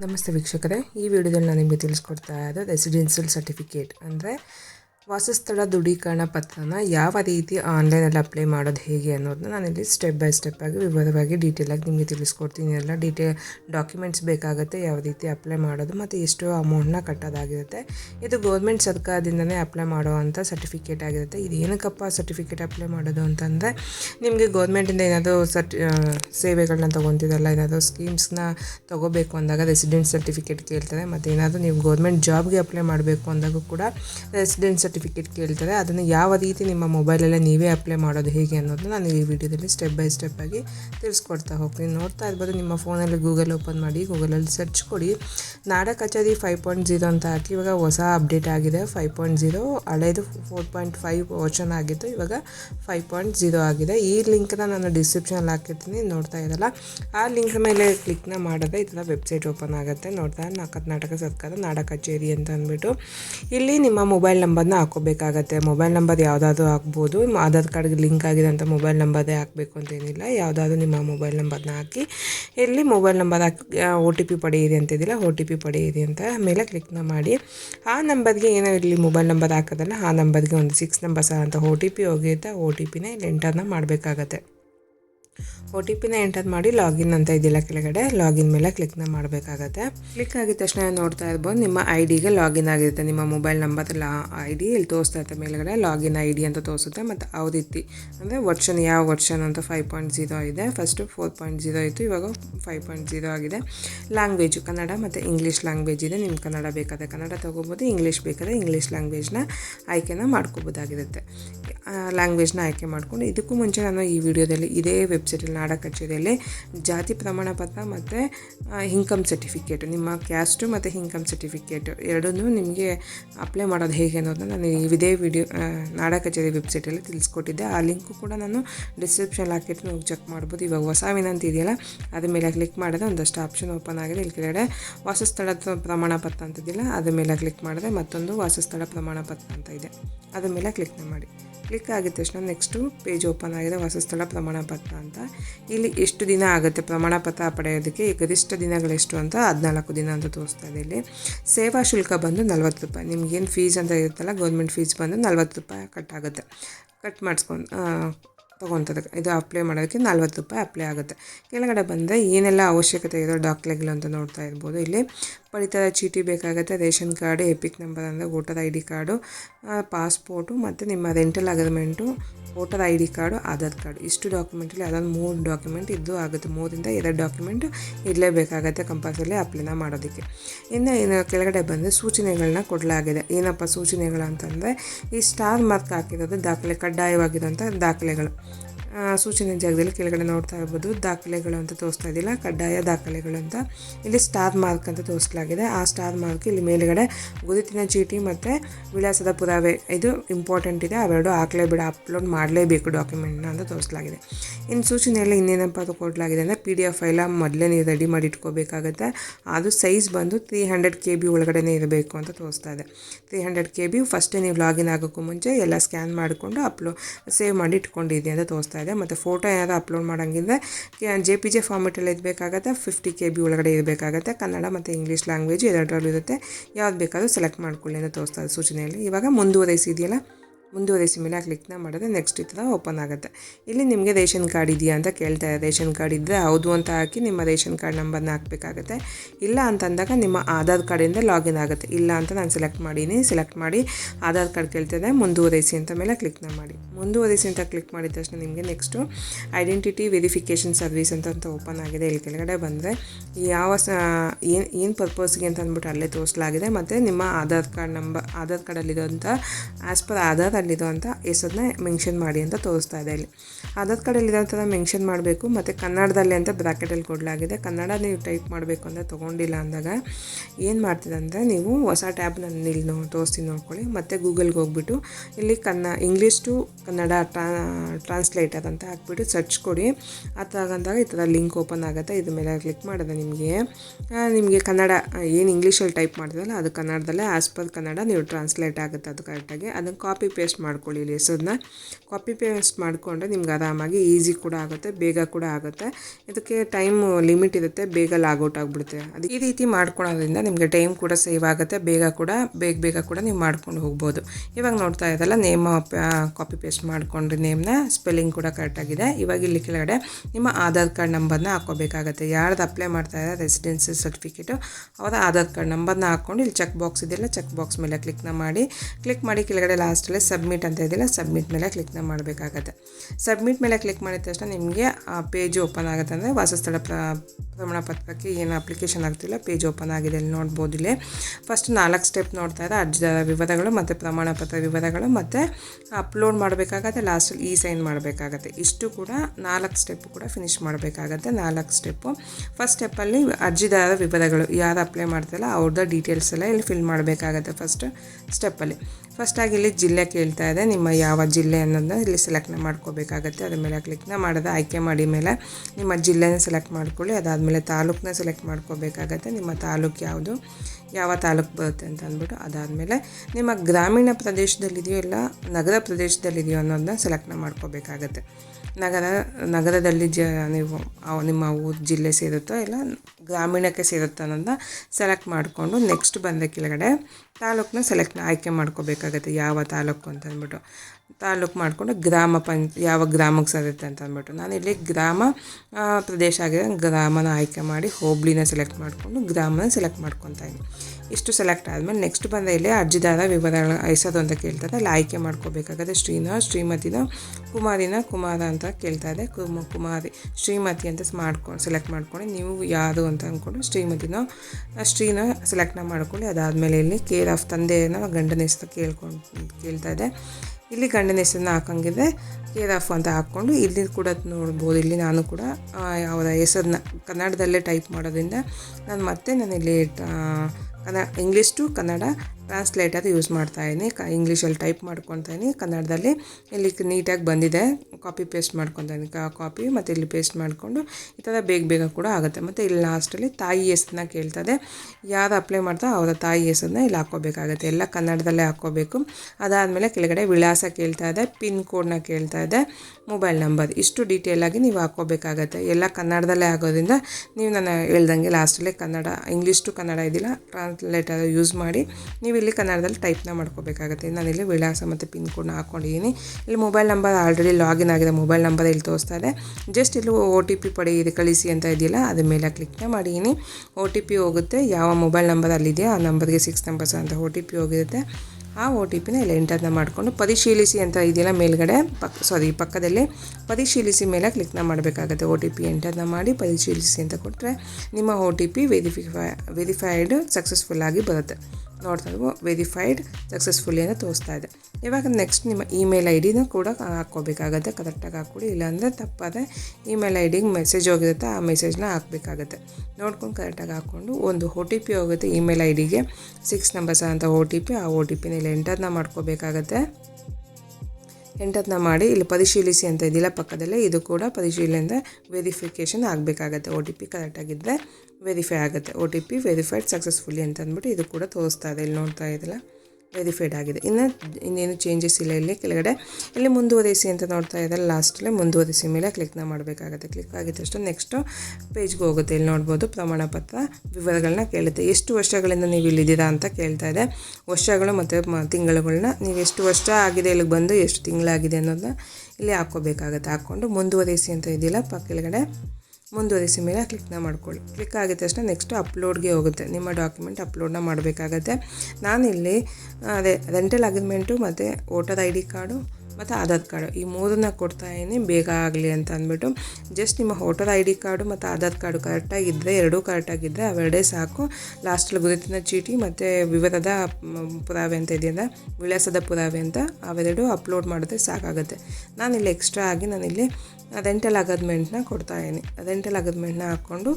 ನಮಸ್ತೆ ವೀಕ್ಷಕರೇ ಈ ವಿಡಿಯೋದಲ್ಲಿ ನಾನು ನಿಮಗೆ ತಿಳಿಸ್ಕೊಡ್ತಾ ಇರೋದು ರೆಸಿಡೆನ್ಷಿಯಲ್ ಸರ್ಟಿಫಿಕೇಟ್ ಅಂದರೆ ವಾಸಸ್ಥಳ ದೃಢೀಕರಣ ಪತ್ರನ ಯಾವ ರೀತಿ ಆನ್ಲೈನಲ್ಲಿ ಅಪ್ಲೈ ಮಾಡೋದು ಹೇಗೆ ಅನ್ನೋದನ್ನ ನಾನಿಲ್ಲಿ ಸ್ಟೆಪ್ ಬೈ ಆಗಿ ವಿವರವಾಗಿ ಡೀಟೇಲಾಗಿ ನಿಮಗೆ ತಿಳಿಸ್ಕೊಡ್ತೀನಿ. ಎಲ್ಲ ಡೀಟೇಲ್ ಡಾಕ್ಯುಮೆಂಟ್ಸ್ ಬೇಕಾಗುತ್ತೆ, ಯಾವ ರೀತಿ ಅಪ್ಲೈ ಮಾಡೋದು ಮತ್ತು ಎಷ್ಟು ಅಮೌಂಟ್ನ ಕಟ್ಟೋದಾಗಿರುತ್ತೆ. ಇದು ಗೌರ್ಮೆಂಟ್ ಸರ್ಕಾರದಿಂದನೇ ಅಪ್ಲೈ ಮಾಡುವಂಥ ಸರ್ಟಿಫಿಕೇಟ್ ಆಗಿರುತ್ತೆ. ಇದು ಏನಕ್ಕಪ್ಪ ಸರ್ಟಿಫಿಕೇಟ್ ಅಪ್ಲೈ ಮಾಡೋದು ಅಂತಂದರೆ, ನಿಮಗೆ ಗೌರ್ಮೆಂಟಿಂದ ಏನಾದರೂ ಸರ್ಟಿ ಸೇವೆಗಳನ್ನ ತೊಗೊತಿದಲ್ಲ ಏನಾದರೂ ಸ್ಕೀಮ್ಸ್ನ ತೊಗೋಬೇಕು ಅಂದಾಗ ರೆಸಿಡೆಂಟ್ ಸರ್ಟಿಫಿಕೇಟ್ ಕೇಳ್ತಾರೆ. ಮತ್ತು ಏನಾದರೂ ನೀವು ಗೌರ್ಮೆಂಟ್ ಜಾಬ್ಗೆ ಅಪ್ಲೈ ಮಾಡಬೇಕು ಅಂದಾಗ ಕೂಡ ರೆಸಿಡೆಂಟ್ ಕೇಳ್ತಾರೆ, ಅದನ್ನು ಯಾವ ರೀತಿ ನಿಮ್ಮ ಮೊಬೈಲಲ್ಲೇ ನೀವೇ ಅಪ್ಲೈ ಮಾಡೋದು ಹೇಗೆ ಅನ್ನೋದನ್ನ ನಾನು ಈ ವಿಡಿಯೋದಲ್ಲಿ ಸ್ಟೆಪ್ ಬೈ ಸ್ಟೆಪ್ ಆಗಿ ತಿಳಿಸ್ಕೊಡ್ತಾ ಹೋಗ್ತೀನಿ. ನೋಡ್ತಾ ಇರ್ಬೋದು, ನಿಮ್ಮ ಫೋನಲ್ಲಿ ಗೂಗಲ್ ಓಪನ್ ಮಾಡಿ ಗೂಗಲಲ್ಲಿ ಸರ್ಚ್ ಕೊಡಿ. ನಾಡ ಕಚೇರಿ ಫೈವ್ ಪಾಯಿಂಟ್ ಜೀರೋ ಅಂತ ಹಾಕಿ, ಇವಾಗ ಹೊಸ ಅಪ್ಡೇಟ್ ಆಗಿದೆ. ಫೈವ್ ಪಾಯಿಂಟ್ ಜೀರೋ ಹಳೇದು ಫೋರ್ ಪಾಯಿಂಟ್ ಫೈವ್ ವರ್ಷನ್ ಆಗಿತ್ತು, ಇವಾಗ ಫೈವ್ ಪಾಯಿಂಟ್ ಜೀರೋ ಆಗಿದೆ. ಈ ಲಿಂಕ್ನ ನಾನು ಡಿಸ್ಕ್ರಿಪ್ಷನಲ್ಲಿ ಹಾಕಿರ್ತೀನಿ, ನೋಡ್ತಾ ಇರಲ್ಲ. ಆ ಲಿಂಕ್ ಮೇಲೆ ಕ್ಲಿಕ್ನ ಮಾಡಿದ್ರೆ ಈ ಥರ ವೆಬ್ಸೈಟ್ ಓಪನ್ ಆಗುತ್ತೆ. ನೋಡ್ತಾ ನಾ ಕರ್ನಾಟಕ ಸರ್ಕಾರ ನಾಡ ಕಚೇರಿ ಅಂತ ಅಂದ್ಬಿಟ್ಟು. ಇಲ್ಲಿ ನಿಮ್ಮ ಮೊಬೈಲ್ ನಂಬರ್ನ ಹಾಕೋಬೇಕಾಗತ್ತೆ. ಮೊಬೈಲ್ ನಂಬರ್ ಯಾವುದಾದ್ರೂ ಹಾಕ್ಬೋದು. ಆಧಾರ್ ಕಾರ್ಡ್ಗೆ ಲಿಂಕ್ ಆಗಿದೆ ಮೊಬೈಲ್ ನಂಬರೇ ಹಾಕಬೇಕು ಅಂತೇನಿಲ್ಲ ಯಾವುದಾದ್ರೂ ನಿಮ್ಮ ಮೊಬೈಲ್ ನಂಬರ್ನ ಹಾಕಿ ಇಲ್ಲಿ ಮೊಬೈಲ್ ನಂಬರ್ ಹಾಕಿ ಒ ಟಿ ಪಿ ಪಡೆಯಿರಿ ಅಂತಿದ್ದಿಲ್ಲ ಒ ಟಿ ಪಿ ಪಡೆಯಿರಿ ಅಂತ ಮೇಲೆ ಕ್ಲಿಕ್ನ ಮಾಡಿ. ಆ ನಂಬರ್ಗೆ ಏನೋ ಇಲ್ಲಿ ಮೊಬೈಲ್ ನಂಬರ್ ಹಾಕೋದಲ್ಲ, ಆ ನಂಬರ್ಗೆ ಒಂದು ಸಿಕ್ಸ್ ನಂಬರ್ ಸಹ ಅಂತ ಒ ಟಿ ಪಿ ಹೋಗಿರುತ್ತೆ. ಓ ಟಿ ಪಿನ ಇಲ್ಲಿ ಎಂಟರ್ನ ಮಾಡಬೇಕಾಗತ್ತೆ. ಒ ಟಿ ಪಿನ ಎಂಟರ್ ಮಾಡಿ ಲಾಗಿನ್ ಅಂತ ಇದೆಯಲ್ಲ ಕೆಳಗಡೆ, ಲಾಗಿನ್ ಮೇಲೆ ಕ್ಲಿಕ್ನ ಮಾಡಬೇಕಾಗತ್ತೆ. ಕ್ಲಿಕ್ ಆಗಿದ ತಕ್ಷಣ ನೋಡ್ತಾ ಇರ್ಬೋದು, ನಿಮ್ಮ ಐ ಡಿಗೆ ಲಾಗಿನ್ ಆಗಿರುತ್ತೆ. ನಿಮ್ಮ ಮೊಬೈಲ್ ನಂಬರ್, ಲಾ ಐ ಡಿ ಇಲ್ಲಿ ತೋರಿಸ್ತಾ ಇರುತ್ತೆ ಮೇಲ್ಗಡೆ, ಲಾಗಿನ್ ಐ ಡಿ ಅಂತ ತೋರಿಸುತ್ತೆ. ಮತ್ತು ಯಾವ ರೀತಿ, ಅಂದರೆ ವರ್ಷನ್ ಯಾವ ವರ್ಷನ್ ಅಂತ ಫೈವ್ ಪಾಯಿಂಟ್ ಜೀರೋ ಇದೆ. ಫಸ್ಟು ಫೋರ್ ಪಾಯಿಂಟ್ ಜೀರೋ ಇತ್ತು, ಇವಾಗ ಫೈವ್ ಪಾಯಿಂಟ್ ಜೀರೋ ಆಗಿದೆ. ಲ್ಯಾಂಗ್ವೇಜು ಕನ್ನಡ ಮತ್ತು ಇಂಗ್ಲೀಷ್ ಲ್ಯಾಂಗ್ವೇಜ್ ಇದೆ. ನಿಮ್ಮ ಕನ್ನಡ ಬೇಕಾದರೆ ಕನ್ನಡ ತೊಗೋಬೋದು ಇಂಗ್ಲೀಷ್ ಬೇಕಾದರೆ ಇಂಗ್ಲೀಷ್ ಲ್ಯಾಂಗ್ವೇಜ್ನ ಆಯ್ಕೆನ ಮಾಡ್ಕೋಬೋದಾಗಿರುತ್ತೆ. ಲ್ಯಾಂಗ್ವೇಜ್ನ ಆಯ್ಕೆ ಮಾಡಿಕೊಂಡು ಇದಕ್ಕೂ ಮುಂಚೆ ನಾನು ಈ ವಿಡಿಯೋದಲ್ಲಿ ಇದೇ ವೆಬ್ಸೈಟಲ್ಲಿ ನಾಡ ಕಚೇರಿಯಲ್ಲಿ ಜಾತಿ ಪ್ರಮಾಣ ಪತ್ರ ಮತ್ತು ಇನ್ಕಮ್ ಸರ್ಟಿಫಿಕೇಟ್ ನಿಮ್ಮ ಕ್ಯಾಸ್ಟು ಮತ್ತು ಇನ್ಕಮ್ ಸರ್ಟಿಫಿಕೇಟ್ ಎರಡನ್ನೂ ನಿಮಗೆ ಅಪ್ಲೈ ಮಾಡೋದು ಹೇಗೆ ಅನ್ನೋದನ್ನ ನಾನು ಇದೇ ವಿಡಿಯೋ ನಾಡ ಕಚೇರಿ ವೆಬ್ಸೈಟಲ್ಲಿ ತಿಳಿಸ್ಕೊಟ್ಟಿದ್ದೆ. ಆ ಲಿಂಕು ಕೂಡ ನಾನು ಡಿಸ್ಕ್ರಿಪ್ಷನ್ ಹಾಕಿಟ್ಟು ಹೋಗಿ ಚೆಕ್ ಮಾಡ್ಬೋದು. ಇವಾಗ ಹೊಸ ವಿನಂತಿ ಇದೆಯಲ್ಲ, ಅದ್ರ ಮೇಲೆ ಕ್ಲಿಕ್ ಮಾಡಿದ್ರೆ ಒಂದಷ್ಟು ಆಪ್ಷನ್ ಓಪನ್ ಆಗಿದೆ. ಇಲ್ಲಿ ಕೆಳಗಡೆ ವಾಸಸ್ಥಳದ ಪ್ರಮಾಣ ಪತ್ರ ಅಂತಿದ್ದಿಲ್ಲ ಅದ್ರ ಮೇಲೆ ಕ್ಲಿಕ್ ಮಾಡಿದ್ರೆ ಮತ್ತೊಂದು ವಾಸಸ್ಥಳ ಪ್ರಮಾಣ ಪತ್ರ ಅಂತ ಇದೆ. ಅದ್ರ ಮೇಲೆ ಕ್ಲಿಕ್ ಮಾಡಿ. ಕ್ಲಿಕ್ ಆಗಿದ ತಕ್ಷಣ ನೆಕ್ಸ್ಟು ಪೇಜ್ ಓಪನ್ ಆಗಿದೆ ವಾಸಸ್ಥಳ ಪ್ರಮಾಣ ಪತ್ರ ಅಂತ. ಇಲ್ಲಿ ಎಷ್ಟು ದಿನ ಆಗುತ್ತೆ ಪ್ರಮಾಣ ಪತ್ರ ಪಡೆಯೋದಕ್ಕೆ ಗರಿಷ್ಠ ದಿನಗಳೆಷ್ಟು ಅಂತ ಹದಿನಾಲ್ಕು ದಿನ ಅಂತ ತೋರಿಸ್ತಾ ಇದೆ ಇಲ್ಲಿ. ಸೇವಾ ಶುಲ್ಕ ಬಂದು ನಲ್ವತ್ತು ರೂಪಾಯಿ. ನಿಮ್ಗೇನು ಫೀಸ್ ಅಂತ ಇರುತ್ತಲ್ಲ ಗೌರ್ಮೆಂಟ್ ಫೀಸ್ ಬಂದು ನಲ್ವತ್ತು ರೂಪಾಯಿ ಕಟ್ ಆಗುತ್ತೆ. ಕಟ್ ಮಾಡಿಸ್ಕೊಂಡು ತೊಗೊತದೆ. ಇದು ಅಪ್ಲೈ ಮಾಡೋದಕ್ಕೆ ನಲ್ವತ್ತು ರೂಪಾಯಿ ಅಪ್ಲೈ ಆಗುತ್ತೆ. ಕೆಳಗಡೆ ಬಂದರೆ ಏನೆಲ್ಲ ಅವಶ್ಯಕತೆ ಇರೋ ದಾಖಲೆಗಳು ಅಂತ ನೋಡ್ತಾ ಇರ್ಬೋದು ಇಲ್ಲಿ. ಪಡಿತರ ಚೀಟಿ ಬೇಕಾಗುತ್ತೆ, ರೇಷನ್ ಕಾರ್ಡು, ಎಪಿಕ್ ನಂಬರ್ ಅಂದರೆ voter I D card passport ಮತ್ತು ನಿಮ್ಮ rental agreement, voter I D card, Aadhaar card. ಇಷ್ಟು ಡಾಕ್ಯುಮೆಂಟಲ್ಲಿ ಅದೊಂದು ಮೂರು ಡಾಕ್ಯುಮೆಂಟ್ ಇದ್ದು ಆಗುತ್ತೆ. ಮೂರಿಂದ ಎರಡು ಡಾಕ್ಯುಮೆಂಟ್ ಇರಲೇಬೇಕಾಗತ್ತೆ ಕಂಪಲ್ಸರಿ ಅಪ್ಲೈನ ಮಾಡೋದಕ್ಕೆ. ಇನ್ನು ಇನ್ನು ಕೆಳಗಡೆ ಬಂದರೆ ಸೂಚನೆಗಳನ್ನ ಕೊಡಲಾಗಿದೆ. ಏನಪ್ಪ ಸೂಚನೆಗಳು ಅಂತಂದರೆ ಈ ಸ್ಟಾರ್ ಮಾರ್ಕ್ ಹಾಕಿರೋದು ದಾಖಲೆ ಕಡ್ಡಾಯವಾಗಿರೋಂಥ ದಾಖಲೆಗಳು. ಸೂಚನೆ ಜಾಗದಲ್ಲಿ ಕೆಳಗಡೆ ನೋಡ್ತಾ ಇರ್ಬೋದು. ದಾಖಲೆಗಳು ಅಂತ ತೋರಿಸ್ತಾ ಇದ್ದಿಲ್ಲ. ಕಡ್ಡಾಯ ದಾಖಲೆಗಳು ಅಂತ. ಇಲ್ಲಿ ಸ್ಟಾರ್ ಮಾರ್ಕ್ ಅಂತ ತೋರಿಸಲಾಗಿದೆ. ಆ ಸ್ಟಾರ್ ಮಾರ್ಕ್ ಇಲ್ಲಿ ಮೇಲುಗಡೆ ಗುರುತಿನ ಚೀಟಿ ಮತ್ತು ವಿಳಾಸದ ಪುರಾವೆ. ಇದು ಇಂಪಾರ್ಟೆಂಟ್ ಇದೆ. ಅವೆರಡು ಹಾಕಲೇಬೇಡ ಅಪ್ಲೋಡ್ ಮಾಡಲೇಬೇಕು ಡಾಕ್ಯುಮೆಂಟ್ನ ಅಂತ ತೋರಿಸಲಾಗಿದೆ. ಇನ್ನು ಸೂಚನೆಯಲ್ಲಿ ಇನ್ನೇನಪ್ಪ ಅದು ಕೊಡಲಾಗಿದೆ ಅಂದರೆ ಪಿ ಡಿ ಎಫ್ ಫೈಲ ಮೊದಲೇ ನೀವು ರೆಡಿ ಮಾಡಿ ಇಟ್ಕೋಬೇಕಾಗುತ್ತೆ. ಅದು ಸೈಜ್ ಬಂದು ತ್ರೀ ಹಂಡ್ರೆಡ್ ಕೆ ಬಿ ಒಳಗಡೆ ಇರಬೇಕು ಅಂತ ತೋರಿಸ್ತಾ ಇದೆ. ತ್ರೀ ಹಂಡ್ರೆಡ್ ಕೆ ಬಿ ಫಸ್ಟೇ ನೀವು ಲಾಗಿನ್ ಆಗೋಕ್ಕೂ ಮುಂಚೆ ಎಲ್ಲ ಸ್ಕ್ಯಾನ್ ಮಾಡಿಕೊಂಡು ಅಪ್ಲೋ ಸೇವ್ ಮಾಡಿ ಇಟ್ಕೊಂಡಿದ್ದೀನಿ ಅಂತ ತೋರಿಸ್ತಾ ಮತ್ತು ಫೋಟೋ ಏನಾದರೂ ಅಪ್ಲೋಡ್ ಮಾಡೋಂಗಿದ್ರೆ ಜೆ ಪಿ ಜೆ ಫಾರ್ಮೆಟಲ್ಲಿ ಇರಬೇಕಾಗತ್ತೆ ಫಿಫ್ಟಿ ಕೆ ಬಿ ಒಳಗಡೆ ಇರಬೇಕಾಗತ್ತೆ ಕನ್ನಡ ಮತ್ತು ಇಂಗ್ಲೀಷ್ ಲ್ಯಾಂಗ್ವೇಜ್ ಎರಡರಲ್ಲೂ ಇರುತ್ತೆ. ಯಾವ್ದು ಬೇಕಾದರೂ ಸೆಲೆಕ್ಟ್ ಮಾಡ್ಕೊಳ್ಳಿ ಅಂತ ತೋರಿಸ್ತಾ ಇದೆ ಸೂಚನೆಯಲ್ಲಿ. ಇವಾಗ ಮುಂದುವರಿಸಿ ಇದೆಯಲ್ಲ ಮುಂದುವರಿಸಿ ಮೇಲೆ ಕ್ಲಿಕ್ನ ಮಾಡಿದ್ರೆ ನೆಕ್ಸ್ಟ್ ಈ ಥರ ಓಪನ್ ಆಗುತ್ತೆ. ಇಲ್ಲಿ ನಿಮಗೆ ರೇಷನ್ ಕಾರ್ಡ್ ಇದೆಯಾ ಅಂತ ಕೇಳ್ತಾ ಇದೆ ರೇಷನ್ ಕಾರ್ಡ್ ಇದ್ದರೆ ಹೌದು ಅಂತ ಹಾಕಿ ನಿಮ್ಮ ರೇಷನ್ ಕಾರ್ಡ್ ನಂಬರ್ನ ಹಾಕಬೇಕಾಗತ್ತೆ. ಇಲ್ಲ ಅಂತಂದಾಗ ನಿಮ್ಮ ಆಧಾರ್ ಕಾರ್ಡಿಂದ ಲಾಗಿನ್ ಆಗುತ್ತೆ. ಇಲ್ಲ ಅಂತ ನಾನು ಸೆಲೆಕ್ಟ್ ಮಾಡೀನಿ. ಸೆಲೆಕ್ಟ್ ಮಾಡಿ ಆಧಾರ್ ಕಾರ್ಡ್ ಕೇಳ್ತಿದೆ ಮುಂದುವರಿಸಿ ಅಂತ ಮೇಲೆ ಕ್ಲಿಕ್ನ ಮಾಡಿ. ಮುಂದುವರೆಸಿ ಅಂತ ಕ್ಲಿಕ್ ಮಾಡಿದ ತಕ್ಷಣ ನಿಮಗೆ ನೆಕ್ಸ್ಟು ಐಡೆಂಟಿಟಿ ವೆರಿಫಿಕೇಷನ್ ಸರ್ವಿಸ್ ಅಂತ ಅಂತ ಓಪನ್ ಆಗಿದೆ. ಇಲ್ಲಿ ಕೆಳಗಡೆ ಬಂದರೆ ಯಾವ ಏನು ಏನು ಪರ್ಪಸ್ಗೆ ಅಂತ ಅಂದ್ಬಿಟ್ಟು ಅಲ್ಲೇ ತೋರಿಸಲಾಗಿದೆ. ಮತ್ತು ನಿಮ್ಮ ಆಧಾರ್ ಕಾರ್ಡ್ ನಂಬರ್ ಆಧಾರ್ ಕಾರ್ಡಲ್ಲಿರೋಂಥ ಆ್ಯಸ್ ಪರ್ ಆಧಾರ್ ಅಲ್ಲಿರೋ ಅಂತ ಹೆಸರನ್ನ ಮೆನ್ಷನ್ ಮಾಡಿ ಅಂತ ತೋರಿಸ್ತಾ ಇದೆ ಇಲ್ಲಿ. ಆಧಾರ್ ಕಾರ್ಡಲ್ಲಿರೋ ಅಂತ ಮೆನ್ಷನ್ ಮಾಡಬೇಕು, ಮತ್ತು ಕನ್ನಡದಲ್ಲಿ ಅಂತ ಬ್ರಾಕೆಟಲ್ಲಿ ಕೊಡಲಾಗಿದೆ. ಕನ್ನಡ ನೀವು ಟೈಪ್ ಮಾಡಬೇಕು ಅಂತ ತೊಗೊಂಡಿಲ್ಲ ಅಂದಾಗ ಏನು ಮಾಡ್ತಿದೆ ಅಂದರೆ ನೀವು ಹೊಸ ಟ್ಯಾಬ್ ನಾನು ಇಲ್ಲಿ ನೋ, ತೋರಿಸ್ತೀನಿ ನೋಡ್ಕೊಳ್ಳಿ. ಮತ್ತು ಗೂಗಲ್ಗೆ ಹೋಗ್ಬಿಟ್ಟು ಇಲ್ಲಿ ಕನ್ನ, ಇಂಗ್ಲೀಷ್ ಟು ಕನ್ನಡ ಟ್ರಾನ್ಸ್ಲೇಟರ್ ಅಂತ ಹಾಕ್ಬಿಟ್ಟು ಸರ್ಚ್ ಕೊಡಿ. ಆ ಅಂದಾಗ ಈ ಥರ ಲಿಂಕ್ ಓಪನ್ ಆಗುತ್ತೆ. ಇದ್ರ ಮೇಲೆ ಕ್ಲಿಕ್ ಮಾಡಿದೆ ನಿಮಗೆ ನಿಮಗೆ ಕನ್ನಡ, ಏನು ಇಂಗ್ಲೀಷಲ್ಲಿ ಟೈಪ್ ಮಾಡಿದ್ರಲ್ಲ ಅದು ಕನ್ನಡದಲ್ಲೇ ಆಸ್ಪರ್ ಪರ್ ಕನ್ನಡ ನೀವು ಟ್ರಾನ್ಸ್ಲೇಟ್ ಆಗುತ್ತೆ ಅದು ಕರೆಕ್ಟಾಗಿ. ಅದನ್ನು ಕಾಪಿ ಪೇಸ್ಟ್ ಪೇಸ್ಟ್ ಮಾಡ್ಕೊಳ್ಳಿ ಇಲ್ಲಿ ಹೆಸರನ್ನ. ಕಾಪಿ ಪೇಸ್ಟ್ ಮಾಡಿಕೊಂಡ್ರೆ ನಿಮ್ಗೆ ಆರಾಮಾಗಿ ಈಸಿ ಕೂಡ ಆಗುತ್ತೆ, ಬೇಗ ಕೂಡ ಆಗುತ್ತೆ. ಇದಕ್ಕೆ ಟೈಮ್ ಲಿಮಿಟ್ ಇರುತ್ತೆ, ಬೇಗ ಲಾಗೌಟ್ ಆಗಿಬಿಡುತ್ತೆ. ಅದು ಈ ರೀತಿ ಮಾಡ್ಕೊಳೋದ್ರಿಂದ ನಿಮಗೆ ಟೈಮ್ ಕೂಡ ಸೇವ್ ಆಗುತ್ತೆ, ಬೇಗ ಕೂಡ, ಬೇಗ ಬೇಗ ಕೂಡ ನೀವು ಮಾಡ್ಕೊಂಡು ಹೋಗ್ಬೋದು. ಇವಾಗ ನೋಡ್ತಾ ಇದ್ದಲ್ಲ ನೇಮ್ ಕಾಪಿ ಪೇಸ್ಟ್ ಮಾಡ್ಕೊಂಡ್ರೆ ನೇಮ್ನ ಸ್ಪೆಲ್ಲಿಂಗ್ ಕೂಡ ಕರೆಕ್ಟಾಗಿದೆ ಇವಾಗ ಇಲ್ಲಿ ಕೆಳಗಡೆ ನಿಮ್ಮ ಆಧಾರ್ ಕಾರ್ಡ್ ನಂಬರ್ನ ಹಾಕೋಬೇಕಾಗತ್ತೆ ಯಾರ್ದು ಅಪ್ಲೈ ಮಾಡ್ತಾ ಇದ್ದಾರೆ ರೆಸಿಡೆನ್ಸಿ ಸರ್ಟಿಫಿಕೇಟು ಅವರ ಆಧಾರ್ ಕಾರ್ಡ್ ನಂಬರ್ನ ಹಾಕ್ಕೊಂಡು ಇಲ್ಲಿ ಚೆಕ್ ಬಾಕ್ಸ್ ಇದೆಯಲ್ಲ ಚೆಕ್ ಬಾಕ್ಸ್ ಮೇಲೆ ಕ್ಲಿಕ್ನ ಮಾಡಿ. ಕ್ಲಿಕ್ ಮಾಡಿ, ಕೆಳಗಡೆ ಲಾಸ್ಟಲ್ಲಿ ಸಬ್ಮಿಟ್ ಅಂತ ಇದೆಯಲ್ಲ ಸಬ್ಮಿಟ್ ಮೇಲೆ ಕ್ಲಿಕ್ನ ಮಾಡಬೇಕಾಗತ್ತೆ. ಸಬ್ಮಿಟ್ ಮೇಲೆ ಕ್ಲಿಕ್ ಮಾಡಿದ ತಕ್ಷಣ ನಿಮಗೆ ಆ ಪೇಜ್ ಓಪನ್ ಆಗುತ್ತೆ ಅಂದರೆ ವಾಸಸ್ಥಳ ಪ್ರ, ಪ್ರಮಾಣ ಪತ್ರಕ್ಕೆ ಏನು ಅಪ್ಲಿಕೇಶನ್ ಆಗ್ತಿಲ್ಲ ಪೇಜ್ ಓಪನ್ ಆಗಿದೆ, ಇಲ್ಲಿ ನೋಡ್ಬೋದು ಇಲ್ಲಿ. ಫಸ್ಟ್ ನಾಲ್ಕು ಸ್ಟೆಪ್ ನೋಡ್ತಾ ಅರ್ಜಿದಾರ ವಿವರಗಳು ಮತ್ತು ಪ್ರಮಾಣ ಪತ್ರ ವಿವರಗಳು ಮತ್ತು ಅಪ್ಲೋಡ್ ಮಾಡಬೇಕಾಗತ್ತೆ ಲಾಸ್ಟಲ್ಲಿ ಇ ಸೈನ್ ಮಾಡಬೇಕಾಗತ್ತೆ. ಇಷ್ಟು ಕೂಡ ನಾಲ್ಕು ಸ್ಟೆಪ್ ಕೂಡ ಫಿನಿಶ್ ಮಾಡಬೇಕಾಗತ್ತೆ, ನಾಲ್ಕು ಸ್ಟೆಪ್ಪು ಫಸ್ಟ್ ಸ್ಟೆಪ್ಪಲ್ಲಿ ಅರ್ಜಿದಾರ ವಿವರಗಳು ಯಾರು ಅಪ್ಲೈ ಮಾಡ್ತಾರಲ್ಲ ಅವ್ರದ್ದು ಡೀಟೇಲ್ಸ್ ಎಲ್ಲ ಇಲ್ಲಿ ಫಿಲ್ ಮಾಡಬೇಕಾಗತ್ತೆ ಫಸ್ಟ್ ಸ್ಟೆಪ್ಪಲ್ಲಿ ಫಸ್ಟಾಗಿ ಇಲ್ಲಿ ಜಿಲ್ಲೆ ಕೇಳ್ತಾ ಇದೆ. ನಿಮ್ಮ ಯಾವ ಜಿಲ್ಲೆ ಅನ್ನೋದನ್ನ ಇಲ್ಲಿ ಸೆಲೆಕ್ಟ್ ಮಾಡ್ಕೋಬೇಕಾಗತ್ತೆ. ಅದ್ರ ಮೇಲೆ ಕ್ಲಿಕ್ನ ಮಾಡೋದು ಆಯ್ಕೆ ಮಾಡಿ ಮೇಲೆ ನಿಮ್ಮ ಜಿಲ್ಲೆನ ಸೆಲೆಕ್ಟ್ ಮಾಡ್ಕೊಳ್ಳಿ. ಅದಾದಮೇಲೆ ತಾಲೂಕನ್ನ ಸೆಲೆಕ್ಟ್ ಮಾಡ್ಕೋಬೇಕಾಗತ್ತೆ. ನಿಮ್ಮ ತಾಲೂಕು ಯಾವುದು, ಯಾವ ತಾಲೂಕು ಬರುತ್ತೆ ಅಂತ ಅಂದ್ಬಿಟ್ಟು ಅದಾದಮೇಲೆ ನಿಮ್ಮ ಗ್ರಾಮೀಣ ಪ್ರದೇಶದಲ್ಲಿದೆಯೋ ಇಲ್ಲ ನಗರ ಪ್ರದೇಶದಲ್ಲಿದೆಯೋ ಅನ್ನೋದನ್ನ ಸೆಲೆಕ್ಟ್ನ ಮಾಡ್ಕೋಬೇಕಾಗತ್ತೆ. ನಗರ, ನಗರದಲ್ಲಿ ಜ, ನೀವು ನಿಮ್ಮ ಊರು ಜಿಲ್ಲೆ ಸೇರುತ್ತೋ ಇಲ್ಲ ಗ್ರಾಮೀಣಕ್ಕೆ ಸೇರುತ್ತೋ ಅನ್ನೋದನ್ನ ಸೆಲೆಕ್ಟ್ ಮಾಡಿಕೊಂಡು ನೆಕ್ಸ್ಟ್ ಬಂದ ಕೆಳಗಡೆ ತಾಲೂಕನ್ನ ಸೆಲೆಕ್ಟ್ ಆಯ್ಕೆ ಮಾಡ್ಕೋಬೇಕಾಗತ್ತೆ, ಯಾವ ತಾಲೂಕು ಅಂತ ಅಂದ್ಬಿಟ್ಟು. ತಾಲೂಕು ಮಾಡಿಕೊಂಡು ಗ್ರಾಮ ಪಂಚ ಯಾವ ಗ್ರಾಮಕ್ಕೆ ಸೇರುತ್ತೆ ಅಂತ ಅಂದ್ಬಿಟ್ಟು. ನಾನಿಲ್ಲಿ ಗ್ರಾಮ ಪ್ರದೇಶ ಆಗಿದೆ ಗ್ರಾಮನ ಆಯ್ಕೆ ಮಾಡಿ ಹೋಬ್ಳಿನ ಸೆಲೆಕ್ಟ್ ಮಾಡಿಕೊಂಡು ಗ್ರಾಮನ ಸೆಲೆಕ್ಟ್ ಮಾಡ್ಕೊತಾ ಇದ್ದೀನಿ. ಇಷ್ಟು ಸೆಲೆಕ್ಟ್ ಆದಮೇಲೆ ನೆಕ್ಸ್ಟ್ ಬಂದ ಇಲ್ಲಿ ಅರ್ಜಿದಾರ ವಿವರಗಳ ಹೆಸರು ಅಂತ ಕೇಳ್ತದೆ ಅಲ್ಲಿ ಆಯ್ಕೆ ಮಾಡ್ಕೋಬೇಕಾಗತ್ತೆ. ಶ್ರೀನ, ಶ್ರೀಮತಿನ, ಕುಮಾರಿನ, ಕುಮಾರ ಅಂತ ಕೇಳ್ತಾ ಇದೆ. ಕುಮ, ಕುಮಾರಿ, ಶ್ರೀಮತಿ ಅಂತ ಮಾಡ್ಕೊಂಡು ಸೆಲೆಕ್ಟ್ ಮಾಡ್ಕೊಂಡು ನೀವು ಯಾರು ಅಂತ ಅಂದ್ಕೊಂಡು ಶ್ರೀಮತಿನ, ಶ್ರೀನ ಸೆಲೆಕ್ಟ್ನ ಮಾಡ್ಕೊಂಡು ಅದಾದಮೇಲೆ ಇಲ್ಲಿ ಕೇರ್ ಆಫ್ ತಂದೆನ ಗಂಡನ ಹೆಸರು ಕೇಳ್ಕೊಂಡು ಕೇಳ್ತಾ ಇಲ್ಲಿ ಗಂಡನ ಹೆಸರನ್ನ ಹಾಕಂಗಿದೆ. ಕೇರ್ ಆಫ್ ಅಂತ ಹಾಕ್ಕೊಂಡು ಇಲ್ಲಿ ಕೂಡ ನೋಡ್ಬೋದು. ಇಲ್ಲಿ ನಾನು ಕೂಡ ಅವರ ಹೆಸರನ್ನ ಕನ್ನಡದಲ್ಲೇ ಟೈಪ್ ಮಾಡೋದ್ರಿಂದ ನಾನು ಮತ್ತೆ ನಾನು ಇಲ್ಲಿ Kannada English to Kannada translator use ಮಾಡ್ತಾಯಿದ್ದೀನಿ ಕ ಇಂಗ್ಲೀಷಲ್ಲಿ ಟೈಪ್ ಮಾಡ್ಕೊತಾಯಿನಿ ಕನ್ನಡದಲ್ಲಿ ಇಲ್ಲಿ ನೀಟಾಗಿ ಬಂದಿದೆ. ಕಾಪಿ ಪೇಸ್ಟ್ ಮಾಡ್ಕೊತಾಯಿನಿ ಕಾಪಿ ಮತ್ತು ಇಲ್ಲಿ ಪೇಸ್ಟ್ ಮಾಡಿಕೊಂಡು ಈ ಥರ ಬೇಗ ಬೇಗ ಕೂಡ ಆಗುತ್ತೆ. ಮತ್ತು ಇಲ್ಲಿ ಲಾಸ್ಟಲ್ಲಿ ತಾಯಿ ಹೆಸರನ್ನ ಕೇಳ್ತದೆ. ಯಾರು ಅಪ್ಲೈ ಮಾಡ್ತಾ ಅವರ ತಾಯಿ ಹೆಸರನ್ನ ಇಲ್ಲಿ ಹಾಕೋಬೇಕಾಗುತ್ತೆ ಎಲ್ಲ ಕನ್ನಡದಲ್ಲೇ ಹಾಕ್ಕೋಬೇಕು. ಅದಾದಮೇಲೆ ಕೆಳಗಡೆ ವಿಳಾಸ ಕೇಳ್ತಾ ಇದೆ. ಪಿನ್ ಕೋಡ್ನ ಕೇಳ್ತಾ ಇದೆ. ಮೊಬೈಲ್ ನಂಬರ್ ಇಷ್ಟು ಡೀಟೇಲಾಗಿ ನೀವು ಹಾಕ್ಕೋಬೇಕಾಗತ್ತೆ. ಎಲ್ಲ ಕನ್ನಡದಲ್ಲೇ ಆಗೋದ್ರಿಂದ ನೀವು ನಾನು ಹೇಳ್ದಂಗೆ ಲಾಸ್ಟಲ್ಲೇ ಕನ್ನಡ ಇಂಗ್ಲೀಷ್ ಟು ಕನ್ನಡ ಇದಿಲ್ಲ. ಟ್ರಾನ್ಸ್ಲೇಟರ್ ಯೂಸ್ ಮಾಡಿ. ನೀವು ಇಲ್ಲಿ ಕನ್ನಡದಲ್ಲಿ ಟೈಪ್ನ ಮಾಡ್ಕೋಬೇಕಾಗತ್ತೆ. ನಾನಿಲ್ಲಿ ವಿಳಾಸ ಮತ್ತು ಪಿನ್ ಕೋಡ್ನ ಹಾಕ್ಕೊಂಡಿದ್ದೀನಿ ಇಲ್ಲಿ ಮೊಬೈಲ್ ನಂಬರ್ ಆಲ್ರೆಡಿ ಲಾಗಿನ್ ಆಗಿದೆ. ಮೊಬೈಲ್ ನಂಬರ್ ಇಲ್ಲಿ ತೋರಿಸ್ತಾ ಇದೆ. ಜಸ್ಟ್ ಇಲ್ಲಿ ಒ ಟಿ ಪಿ ಪಡೆಯಿರಿ ಕಳಿಸಿ ಅಂತ ಇದೆಯಲ್ಲ ಅದ್ರ ಮೇಲೆ ಕ್ಲಿಕ್ನ ಮಾಡಿದ್ದೀನಿ ಒ ಟಿ ಪಿ ಹೋಗುತ್ತೆ. ಯಾವ ಮೊಬೈಲ್ ನಂಬರ್ ಅಲ್ಲಿದೆಯೋ ಆ ನಂಬರ್ಗೆ ಸಿಕ್ಸ್ ನಂಬರ್ಸ್ ಅಂತ ಒ ಟಿ ಪಿ ಹೋಗಿರುತ್ತೆ. ಆ ಒ ಟಿ ಪಿನ ಇಲ್ಲಿ ಎಂಟರ್ನ ಮಾಡಿಕೊಂಡು ಪರಿಶೀಲಿಸಿ ಅಂತ ಇದೆಯಲ್ಲ ಮೇಲ್ಗಡೆ. ಪಕ್ ಸಾರಿ ಪಕ್ಕದಲ್ಲಿ ಪರಿಶೀಲಿಸಿ ಮೇಲೆ ಕ್ಲಿಕ್ನ ಮಾಡಬೇಕಾಗುತ್ತೆ. ಒ ಟಿ ಪಿ ಎಂಟರ್ನ ಮಾಡಿ ಪರಿಶೀಲಿಸಿ ಅಂತ ಕೊಟ್ಟರೆ ನಿಮ್ಮ O T P verify verified successful ಆಗಿ ಬರುತ್ತೆ. ನೋಡ್ತಾ ಇದ್ವು ವೆರಿಫೈಡ್ ಸಕ್ಸಸ್ಫುಲಿ ಅಂತ ತೋರಿಸ್ತಾ ಇದೆ. ಇವಾಗ ನೆಕ್ಸ್ಟ್ ನಿಮ್ಮ ಇಮೇಲ್ ಐ ಡಿನ ಕೂಡ ಹಾಕ್ಕೋಬೇಕಾಗತ್ತೆ. ಕರೆಕ್ಟಾಗಿ ಹಾಕ್ಕೊಡಿ. ಇಲ್ಲಾಂದರೆ ತಪ್ಪಾದ ಇಮೇಲ್ ಐ ಡಿಗೆ ಮೆಸೇಜ್ ಹೋಗಿರುತ್ತೆ. ಆ ಮೆಸೇಜ್ನ ಹಾಕಬೇಕಾಗತ್ತೆ. ನೋಡ್ಕೊಂಡು ಕರೆಕ್ಟಾಗಿ ಹಾಕ್ಕೊಂಡು ಒಂದು ಒ ಟಿ ಪಿ ಹೋಗುತ್ತೆ. ಇಮೇಲ್ ಐ ಡಿಗೆ ಸಿಕ್ಸ್ ನಂಬರ್ಸ್ ಅಂತ ಒ ಟಿ ಪಿ ಆ ಒ ಟಿ ಪಿನ ಇಲ್ಲಿ ಎಂಟರ್ನ ಮಾಡ್ಕೋಬೇಕಾಗತ್ತೆ. ಎಂಟರ್ನ ಮಾಡಿ ಇಲ್ಲಿ ಪರಿಶೀಲಿಸಿ ಅಂತ ಇದೆಯಲ್ಲ ಪಕ್ಕದಲ್ಲೇ. ಇದು ಕೂಡ ಪರಿಶೀಲನೆ ವೆರಿಫಿಕೇಷನ್ ಆಗಬೇಕಾಗತ್ತೆ. ಒ ಟಿ ಪಿ ಕರೆಕ್ಟಾಗಿದ್ದರೆ ವೆರಿಫೈ ಆಗುತ್ತೆ. O T P verified successfully ಅಂತ ಅಂದ್ಬಿಟ್ಟು ಇದು ಕೂಡ ತೋರಿಸ್ತಾ ಇದೆ. ಇಲ್ಲಿ ನೋಡ್ತಾ ವೆರಿಫೈಡ್ ಆಗಿದೆ. ಇನ್ನು ಇನ್ನೇನು ಚೇಂಜಸ್ ಇಲ್ಲ ಇಲ್ಲಿ ಕೆಳಗಡೆ. ಇಲ್ಲಿ ಮುಂದುವರಿಸಿ ಅಂತ ನೋಡ್ತಾ ಇದ್ದಾರೆ. ಲಾಸ್ಟಲ್ಲಿ ಮುಂದುವರಿಸಿ ಮೇಲೆ ಕ್ಲಿಕ್ನ ಮಾಡಬೇಕಾಗುತ್ತೆ. ಕ್ಲಿಕ್ ಆಗಿದ ತಕ್ಷಣ ನೆಕ್ಸ್ಟು ಪೇಜ್ಗೆ ಹೋಗುತ್ತೆ. ಇಲ್ಲಿ ನೋಡ್ಬೋದು ಪ್ರಮಾಣಪತ್ರ ವಿವರಗಳನ್ನ ಕೇಳುತ್ತೆ. ಎಷ್ಟು ವರ್ಷಗಳಿಂದ ನೀವು ಇಲ್ಲಿದ್ದೀರಾ ಅಂತ ಕೇಳ್ತಾ ಇದೆ. ವರ್ಷಗಳು ಮತ್ತು ತಿಂಗಳುಗಳನ್ನ ನೀವು ಎಷ್ಟು ವರ್ಷ ಆಗಿದೆ, ಇಲ್ಲಿಗೆ ಬಂದು ಎಷ್ಟು ತಿಂಗಳಾಗಿದೆ ಅನ್ನೋದನ್ನ ಇಲ್ಲಿ ಹಾಕ್ಕೋಬೇಕಾಗುತ್ತೆ. ಹಾಕ್ಕೊಂಡು ಮುಂದುವರಿಸಿ ಅಂತ ಇದೆಯಲ್ಲ ಕೆಳಗಡೆ. ಮುಂದುವರಿಸಿ ಮೇಲೆ ಕ್ಲಿಕ್ನ ಮಾಡ್ಕೊಳ್ಳಿ. ಕ್ಲಿಕ್ ಆಗಿದ ತಕ್ಷಣ ನೆಕ್ಸ್ಟ್ ಅಪ್ಲೋಡ್ಗೆ ಹೋಗುತ್ತೆ. ನಿಮ್ಮ ಡಾಕ್ಯುಮೆಂಟ್ ಅಪ್ಲೋಡ್ನ ಮಾಡಬೇಕಾಗತ್ತೆ. ನಾನಿಲ್ಲಿ, ಅದೇ, ರೆಂಟಲ್ ಅಗ್ರಿಮೆಂಟು ಮತ್ತು ವೋಟರ್ ಐ ಡಿ ಕಾರ್ಡು ಮತ್ತು ಆಧಾರ್ ಕಾರ್ಡು, ಈ ಮೂರನ್ನ ಕೊಡ್ತಾ ಇದ್ದೀನಿ. ಬೇಗ ಆಗಲಿ ಅಂತ ಅಂದ್ಬಿಟ್ಟು ಜಸ್ಟ್ ನಿಮ್ಮ ಹೋಟೆಲ್ ಐ ಡಿ ಕಾರ್ಡು ಮತ್ತು ಆಧಾರ್ ಕಾರ್ಡು ಕರೆಕ್ಟಾಗಿದ್ದರೆ ಎರಡೂ ಕರೆಕ್ಟಾಗಿದ್ದರೆ ಅವೆರಡೇ ಸಾಕು. ಲಾಸ್ಟಲ್ಲಿ ಗುರುತಿನ ಚೀಟಿ ಮತ್ತು ವಿವರದ ಪುರಾವೆ ಅಂತ ಇದೆಯಲ್ಲ, ವಿಳಾಸದ ಪುರಾವೆ ಅಂತ ಅವೆರಡು ಅಪ್ಲೋಡ್ ಮಾಡಿದ್ರೆ ಸಾಕಾಗುತ್ತೆ. ನಾನಿಲ್ಲಿ ಎಕ್ಸ್ಟ್ರಾ ಆಗಿ ನಾನಿಲ್ಲಿ ರೆಂಟಲ್ ಅಗದ್ಮೆಂಟ್ನ ಕೊಡ್ತಾ ಇದ್ದೀನಿ. ರೆಂಟಲ್ ಅಗದ್ಮೆಂಟ್ನ ಹಾಕ್ಕೊಂಡು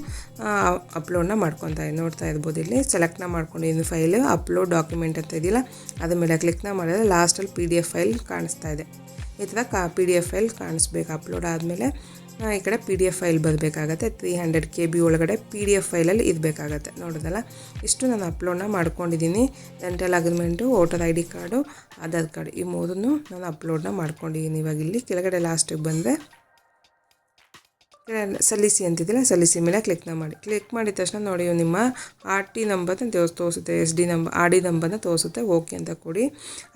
ಅಪ್ಲೋಡ್ನ ಮಾಡ್ಕೊತಾ ಇದ್ದೀನಿ. ನೋಡ್ತಾ ಇರ್ಬೋದು ಇಲ್ಲಿ. ಸೆಲೆಕ್ಟ್ನ ಮಾಡ್ಕೊಂಡಿದ್ದೀನಿ ಫೈಲು ಅಪ್ಲೋಡ್ ಡಾಕ್ಯುಮೆಂಟ್ ಅಂತ ಇದೆಯಲ್ಲ, ಅದ್ರ ಮೇಲೆ ಕ್ಲಿಕ್ನ ಮಾಡಿದ್ರೆ ಲಾಸ್ಟಲ್ಲಿ ಪಿ ಡಿ ಎಫ್ ಫೈಲ್ ಕಾಣಿಸ್ತಾ ಇದೆ. ಥರ ಕಾ ಪಿ ಡಿ ಎಫ್ ಫೈಲ್ ಕಾಣಿಸ್ಬೇಕು ಅಪ್ಲೋಡ್ ಆದಮೇಲೆ ಈ ಕಡೆ ಪಿ ಡಿ ಎಫ್ ಫೈಲ್ ಬರಬೇಕಾಗತ್ತೆ. ತ್ರೀ ಹಂಡ್ರೆಡ್ ಕೆ ಬಿ ಒಳಗಡೆ ಪಿ ಡಿ ಎಫ್ ಫೈಲಲ್ಲಿ ಇರಬೇಕಾಗತ್ತೆ. ನೋಡೋದಲ್ಲ ಇಷ್ಟು ನಾನು ಅಪ್ಲೋಡ್ನ ಮಾಡ್ಕೊಂಡಿದ್ದೀನಿ. Dental agreement voter I D card Aadhaar card ಈ ಮೂರನ್ನು ನಾನು ಅಪ್ಲೋಡ್ನ ಮಾಡ್ಕೊಂಡಿದ್ದೀನಿ. ಇವಾಗ ಇಲ್ಲಿ ಕೆಳಗಡೆ ಲಾಸ್ಟಿಗೆ ಬಂದರೆ ಸಲ್ಲಿಸಿ ಅಂತಿದ್ದಿಲ್ಲ ಸಲ್ಲಿಸಿ ಮೇಲೆ ಕ್ಲಿಕ್ನ ಮಾಡಿ. ಕ್ಲಿಕ್ ಮಾಡಿದ ತಕ್ಷಣ ನೋಡಿ ನಿಮ್ಮ ಆರ್ ಟಿ ನಂಬರ್ನ ತೋರ್ಸ್, ತೋರಿಸುತ್ತೆ S D number R D ನಂಬರ್ನ ತೋರಿಸುತ್ತೆ ಓಕೆ ಅಂತ ಕೊಡಿ.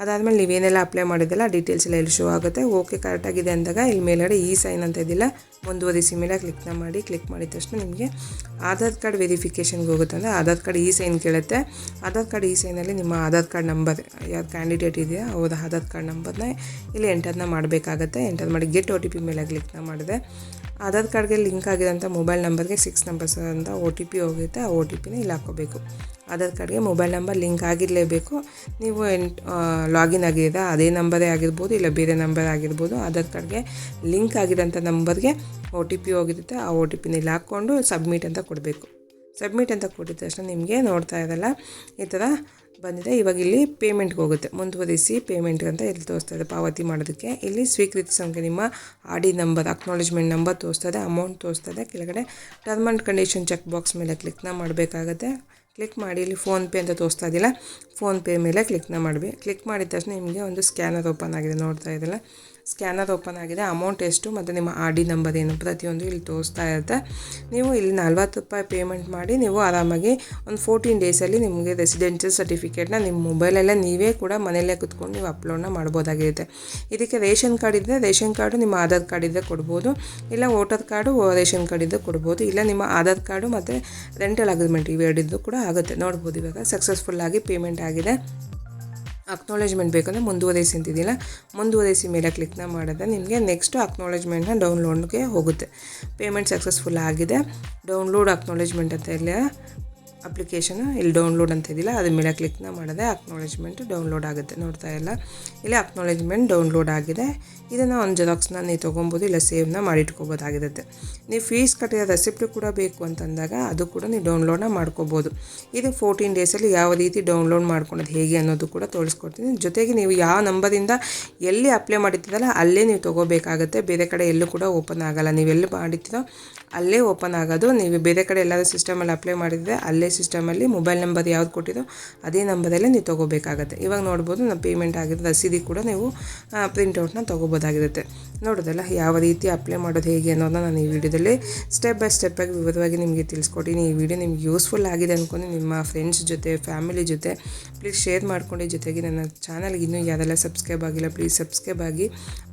ಅದಾದಮೇಲೆ ನೀವೇನೆಲ್ಲ ಅಪ್ಲೈ ಮಾಡಿದ್ದಲ್ಲ ಡೀಟೇಲ್ಸ್ ಎಲ್ಲ ಇಲ್ಲಿ ಶೋ ಆಗುತ್ತೆ. ಓಕೆ ಕರೆಕ್ಟಾಗಿದೆ ಅಂದಾಗ ಇಲ್ಲಿ ಮೇಲ್ಗಡೆ ಈ ಸೈನ್ ಅಂತ ಇದ್ದಿಲ್ಲ ಮುಂದುವರಿಸಿ ಮೇಲೆ ಕ್ಲಿಕ್ನ ಮಾಡಿ. ಕ್ಲಿಕ್ ಮಾಡಿದ ತಕ್ಷಣ ನಿಮಗೆ ಆಧಾರ್ ಕಾರ್ಡ್ ವೆರಿಫಿಕೇಷನ್ಗೆ ಹೋಗುತ್ತೆ ಅಂದರೆ ಆಧಾರ್ ಕಾರ್ಡ್ ಈ ಸೈನ್ ಕೇಳುತ್ತೆ. ಆಧಾರ್ ಕಾರ್ಡ್ ಈ ಸೈನಲ್ಲಿ ನಿಮ್ಮ ಆಧಾರ್ ಕಾರ್ಡ್ ನಂಬರ್ ಯಾರು ಕ್ಯಾಂಡಿಡೇಟ್ ಇದೆಯಾ ಅವ್ರ ಆಧಾರ್ ಕಾರ್ಡ್ ನಂಬರ್ನ ಇಲ್ಲಿ ಎಂಟರ್ನ ಮಾಡಬೇಕಾಗತ್ತೆ. ಎಂಟರ್ ಮಾಡಿ ಗೆಟ್ ಒ ಟಿ ಪಿ ಮೇಲೆ ಕ್ಲಿಕ್ನ ಮಾಡಿದೆ. ಆಧಾರ್ ಕಾರ್ಡ್ಗೆ ಲಿಂಕ್ ಆಗಿರೋಂಥ ಮೊಬೈಲ್ ನಂಬರ್ಗೆ ಸಿಕ್ಸ್ ನಂಬರ್ಸ್ ಅಂತ ಒ ಟಿ ಪಿ ಹೋಗುತ್ತೆ, ಆ ಒ ಟಿ ಪಿನ ಇಲ್ಲಿ ಹಾಕೋಬೇಕು ಆಧಾರ್ ಕಾರ್ಡ್ಗೆ ಮೊಬೈಲ್ ನಂಬರ್ ಲಿಂಕ್ ಆಗಿರಲೇಬೇಕು. ನೀವು ಎಂಟ್ ಲಾಗಿನ್ ಆಗಿರೋದ, ಅದೇ ನಂಬರೇ ಆಗಿರ್ಬೋದು, ಇಲ್ಲ ಬೇರೆ ನಂಬರ್ ಆಗಿರ್ಬೋದು, ಆಧಾರ್ ಕಾರ್ಡ್ಗೆ ಲಿಂಕ್ ಆಗಿರೋಂಥ ನಂಬರ್ಗೆ ಒ ಟಿ ಪಿ ಹೋಗಿರುತ್ತೆ, ಆ ಒ ಟಿ ಪಿನ ಇಲ್ಲಿ ಹಾಕ್ಕೊಂಡು ಸಬ್ಮಿಟ್ ಅಂತ ಕೊಡಬೇಕು. ಸಬ್ಮಿಟ್ ಅಂತ ಕೊಟ್ಟಿದ ತಕ್ಷಣ ನಿಮಗೆ ನೋಡ್ತಾ ಇದಲ್ಲ ಈ ಥರ ಬಂದಿದೆ. ಇವಾಗ ಇಲ್ಲಿ ಪೇಮೆಂಟ್ಗೆ ಹೋಗುತ್ತೆ. ಮುಂದುವರಿಸಿ ಪೇಮೆಂಟ್ ಅಂತ ಇಲ್ಲಿ ತೋರಿಸ್ತಾ ಇದೆ. ಪಾವತಿ ಮಾಡೋದಕ್ಕೆ. ಇಲ್ಲಿ ಸ್ವೀಕೃತಿ ಸಂಖ್ಯೆ ನಿಮ್ಮ R D number acknowledgement number ತೋರಿಸ್ತದೆ ಅಮೌಂಟ್ ತೋರಿಸ್ತದೆ ಕೆಳಗಡೆ term and condition check box ಮೇಲೆ ಕ್ಲಿಕ್ನ ಮಾಡಬೇಕಾಗತ್ತೆ. ಕ್ಲಿಕ್ ಮಾಡಿ. ಇಲ್ಲಿ ಫೋನ್ಪೇ ಅಂತ ತೋರಿಸ್ತಾ ಇದ್ದಿಲ್ಲ ಫೋನ್ಪೇ ಮೇಲೆ ಕ್ಲಿಕ್ನ ಮಾಡಬೇಕು ಕ್ಲಿಕ್ ಮಾಡಿದ ತಕ್ಷಣ ನಿಮಗೆ ಒಂದು ಸ್ಕ್ಯಾನರ್ ಓಪನ್ ಆಗಿದೆ. ನೋಡ್ತಾ ಇದ್ದಿಲ್ಲ ಸ್ಕ್ಯಾನರ್ ಓಪನ್ ಆಗಿದೆ. ಅಮೌಂಟ್ ಎಷ್ಟು? ಮತ್ತು ನಿಮ್ಮ ಆರ್ ಡಿ ನಂಬರ್ ಏನು? ಪ್ರತಿಯೊಂದು ಇಲ್ಲಿ ತೋರಿಸ್ತಾ ಇರುತ್ತೆ. ನೀವು ಇಲ್ಲಿ ನಲ್ವತ್ತು ರೂಪಾಯಿ ಪೇಮೆಂಟ್ ಮಾಡಿ ನೀವು ಆರಾಮಾಗಿ ಒಂದು ಫೋರ್ಟೀನ್ ಡೇಸಲ್ಲಿ ನಿಮಗೆ ರೆಸಿಡೆನ್ಷಿಯಲ್ ಸರ್ಟಿಫಿಕೇಟ್ನ ನಿಮ್ಮ ಮೊಬೈಲಲ್ಲೇ ನೀವೇ ಕೂಡ ಮನೆಯಲ್ಲೇ ಕುತ್ಕೊಂಡು ನೀವು ಅಪ್ಲೋಡ್ನ ಮಾಡ್ಬೋದಾಗಿರುತ್ತೆ. ಇದಕ್ಕೆ ರೇಷನ್ ಕಾರ್ಡ್ ಇದ್ದರೆ ರೇಷನ್ ಕಾರ್ಡು ನಿಮ್ಮ ಆಧಾರ್ ಕಾರ್ಡ್ ಇದ್ದರೆ ಕೊಡ್ಬೋದು. ಇಲ್ಲ ವೋಟರ್ ಕಾರ್ಡು ರೇಷನ್ ಕಾರ್ಡ್ ಇದ್ದರೆ ಕೊಡ್ಬೋದು. ಇಲ್ಲ ನಿಮ್ಮ ಆಧಾರ್ ಕಾರ್ಡು ಮತ್ತು ರೆಂಟಲ್ ಅಗ್ರಿಮೆಂಟ್ ಇವೆರಡಿದ್ದು ಕೂಡ ಆಗುತ್ತೆ. ನೋಡ್ಬೋದು ಇವಾಗ. ಸಕ್ಸಸ್ಫುಲ್ಲಾಗಿ ಪೇಮೆಂಟ್ ಆಗಿದೆ. ಅಕ್ನಾಲೇಜ್ಮೆಂಟ್ ಬೇಕಂದರೆ ಮುಂದುವರಿಸಿ ಅಂತಿದ್ದಿಲ್ಲ ಮುಂದುವರಿಸಿ ಮೇಲೆ ಕ್ಲಿಕ್ನ ಮಾಡಿದ್ರೆ ನಿಮಗೆ ನೆಕ್ಸ್ಟು ಅಕ್ನಾಲೇಜ್ಮೆಂಟ್ನ ಡೌನ್ಲೋಡ್ಗೆ ಹೋಗುತ್ತೆ. ಪೇಮೆಂಟ್ ಸಕ್ಸಸ್ಫುಲ್ ಆಗಿದೆ. ಡೌನ್ಲೋಡ್ ಅಕ್ನಾಲೇಜ್ಮೆಂಟ್ ಅಂತ ಇಲ್ಲ ಅಪ್ಲಿಕೇಶನ್ ಇಲ್ಲಿ ಡೌನ್ಲೋಡ್ ಅಂತ ಇದಿಲ್ಲ ಅದ್ರ ಮೇಲೆ ಕ್ಲಿಕ್ನ ಮಾಡಿದ್ರೆ ಅಕ್ನಾಲೇಜ್ಮೆಂಟ್ ಡೌನ್ಲೋಡ್ ಆಗುತ್ತೆ. ನೋಡ್ತಾ ಇಲ್ಲ. ಇಲ್ಲಿ ಅಕ್ನಾಲೇಜ್ಮೆಂಟ್ ಡೌನ್ಲೋಡ್ ಆಗಿದೆ. ಇದನ್ನು ಒಂದು ಜೆರಾಕ್ಸ್ನ ನೀವು ತೊಗೊಬೋದು, ಇಲ್ಲ ಸೇವ್ನ ಮಾಡಿಟ್ಕೋಬೋದಾಗಿರುತ್ತೆ ನೀವು ಫೀಸ್ ಕಟ್ಟಿರೋ ರೆಸಿಪ್ಟ್ ಕೂಡ ಬೇಕು ಅಂತಂದಾಗ ಅದು ಕೂಡ ನೀವು ಡೌನ್ಲೋಡ್ನ ಮಾಡ್ಕೋಬೋದು. ಇದು ಫೋರ್ಟೀನ್ ಡೇಸಲ್ಲಿ ಯಾವ ರೀತಿ ಡೌನ್ಲೋಡ್ ಮಾಡ್ಕೊಳೋದು, ಹೇಗೆ ಅನ್ನೋದು ಕೂಡ ತೋರಿಸ್ಕೊಡ್ತೀನಿ. ಜೊತೆಗೆ ನೀವು ಯಾವ ನಂಬರಿಂದ ಎಲ್ಲಿ ಅಪ್ಲೈ ಮಾಡಿರ್ತೀರಲ್ಲ, ಅಲ್ಲೇ ನೀವು ತೊಗೋಬೇಕಾಗುತ್ತೆ. ಬೇರೆ ಕಡೆ ಎಲ್ಲೂ ಕೂಡ ಓಪನ್ ಆಗಲ್ಲ. ನೀವು ಎಲ್ಲಿ ಮಾಡಿರ್ತೀರೋ, ಅಲ್ಲೇ ಓಪನ್ ಆಗೋದು. ನೀವು ಬೇರೆ ಕಡೆ ಎಲ್ಲಾದರೂ ಸಿಸ್ಟಮಲ್ಲಿ ಅಪ್ಲೈ ಮಾಡಿದರೆ ಅಲ್ಲೇ ಸಿಸ್ಟಮಲ್ಲಿ ಮೊಬೈಲ್ ನಂಬರ್ ಯಾವ್ದು ಕೊಟ್ಟಿರೋ ಅದೇ ನಂಬರಲ್ಲೇ ನೀವು ತೊಗೋಬೇಕಾಗತ್ತೆ. ಇವಾಗ ನೋಡ್ಬೋದು ನಮ್ಮ ಪೇಮೆಂಟ್ ಆಗಿರೋ ರಸೀದಿ ಕೂಡ ನೀವು ಪ್ರಿಂಟೌಟ್ನ ತೊಗೋಬೋದಾಗಿರುತ್ತೆ. ನೋಡೋದಲ್ಲ, ಯಾವ ರೀತಿ ಅಪ್ಲೈ ಮಾಡೋದು ಹೇಗೆ ಅನ್ನೋದನ್ನ ನಾನು ಈ ವಿಡಿಯೋದಲ್ಲಿ ಸ್ಟೆಪ್ ಬೈ ಆಗಿ ವಿವರವಾಗಿ ನಿಮಗೆ ತಿಳಿಸ್ಕೊಟ್ಟಿನಿ. ಈ ವಿಡಿಯೋ ನಿಮ್ಗೆ ಯೂಸ್ಫುಲ್ ಆಗಿದೆ ಅಂದ್ಕೊಂಡು ನಿಮ್ಮ ಫ್ರೆಂಡ್ಸ್ ಜೊತೆ ಫ್ಯಾಮಿಲಿ ಜೊತೆ ಪ್ಲೀಸ್ ಶೇರ್ ಮಾಡ್ಕೊಂಡು ಜೊತೆಗೆ ನನ್ನ ಚಾನಲ್ಗೆ ಇನ್ನೂ ಯಾರೆಲ್ಲ ಸಬ್ಸ್ಕ್ರೈಬ್ ಆಗಿಲ್ಲ ಪ್ಲೀಸ್ ಸಬ್ಸ್ಕ್ರೈಬ್ ಆಗಿ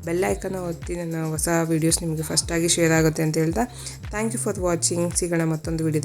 ಬೆಲ್ ಐಕನ್ನ ಒತ್ತಿ ನನ್ನ ಹೊಸ ವೀಡಿಯೋಸ್ ನಿಮಗೆ ಫಸ್ಟಾಗಿ ಶೇರ್ ಆಗುತ್ತೆ ಅಂತ ಹೇಳ್ತಾ ಥ್ಯಾಂಕ್ ಯು ಫಾರ್ ವಾಚಿಂಗ್ ಸಿಗೋಣ ಮತ್ತೊಂದು ವಿಡಿಯೋ